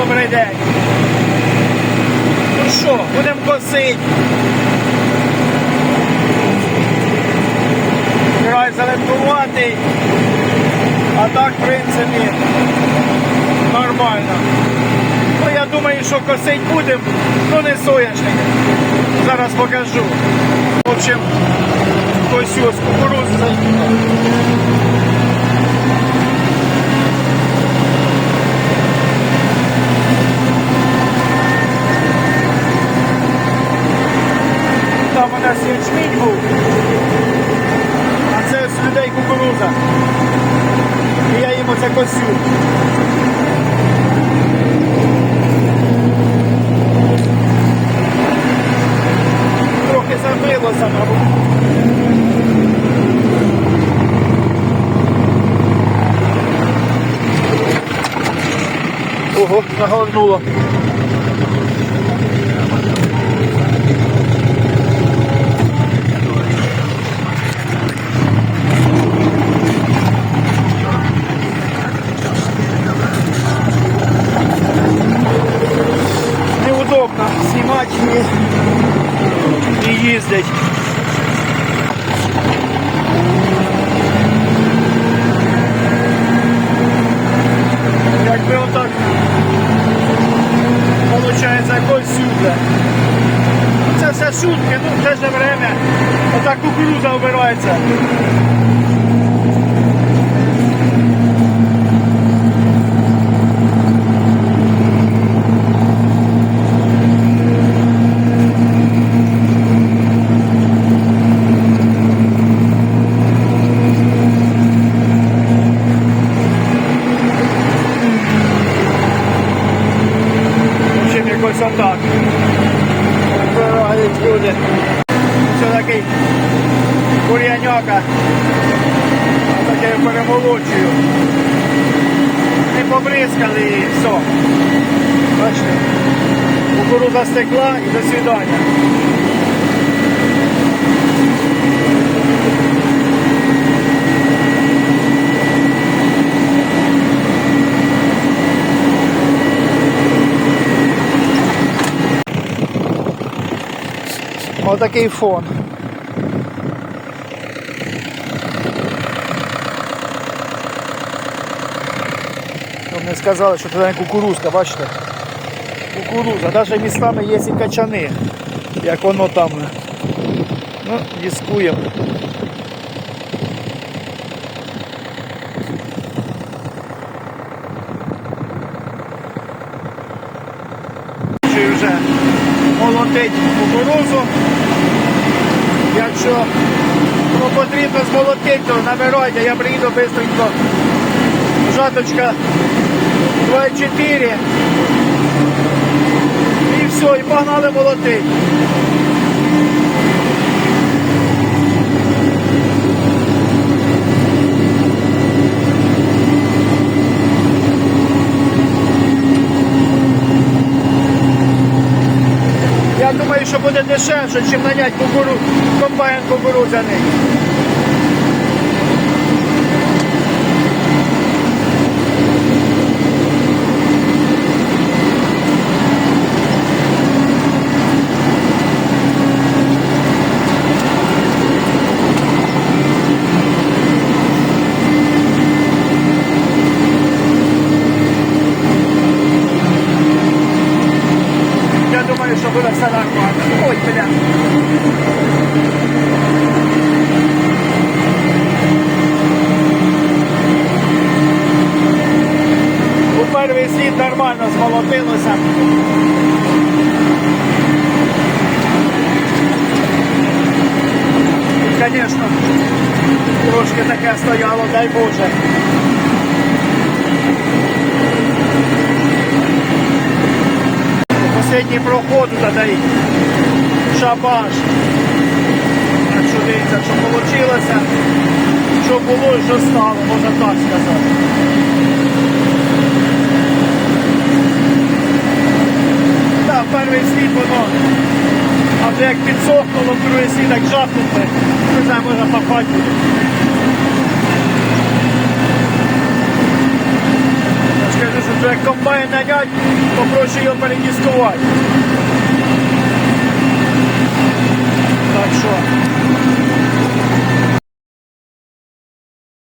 Добрий день. Ну що, будемо косити. Край зеленкуватий. А так, в принципі, нормально. Ну, я думаю, що косить будемо, ну не соняшник. Зараз покажу. В общем, косю з кукурузи. Там у нас ячмінь був, а це з людей кукуруза. І я їм оце косю. Трохи забилося, мабуть. Ого, нагорнуло. Снимать и, ездить. Якби отак получается якось сюди. Це все шутки, ну те же время отак кукуруза обирається. В общем, якось отак. Вибирають люди. Це такий кур'яняка. Таке перемолочую. Не побризкали і все. Бачите? Кукуруза стекла і до свидання. Отакий фон. Не сказали, що це кукурузка, бачите? Кукуруза, навіть містами є і качани, як воно там. Ну, дискуємо. Вже молотить кукурузу. Якщо ну, потрібно змолотити, то набирайте, я приїду швидко. Жаточка 24. І все, і погнали молотити. Я думаю, що буде дешевше, ніж наняти кукуру... комбайн кукурудзяний. Думаю, що буде все нормально. Ой, бля. У перший слід нормально змолотилося. Звісно, трошки таке стояло, дай Боже. Последній проход та шабаш. Так що дивіться, що вийшло, що було і що стало, можна так сказати. Так, перший слід воно. А вже як підсохнуло, другий слід як жахнути, не знаю, можна буде. скажи, що як комбайн нанять, попроще його передіскувати. Так що.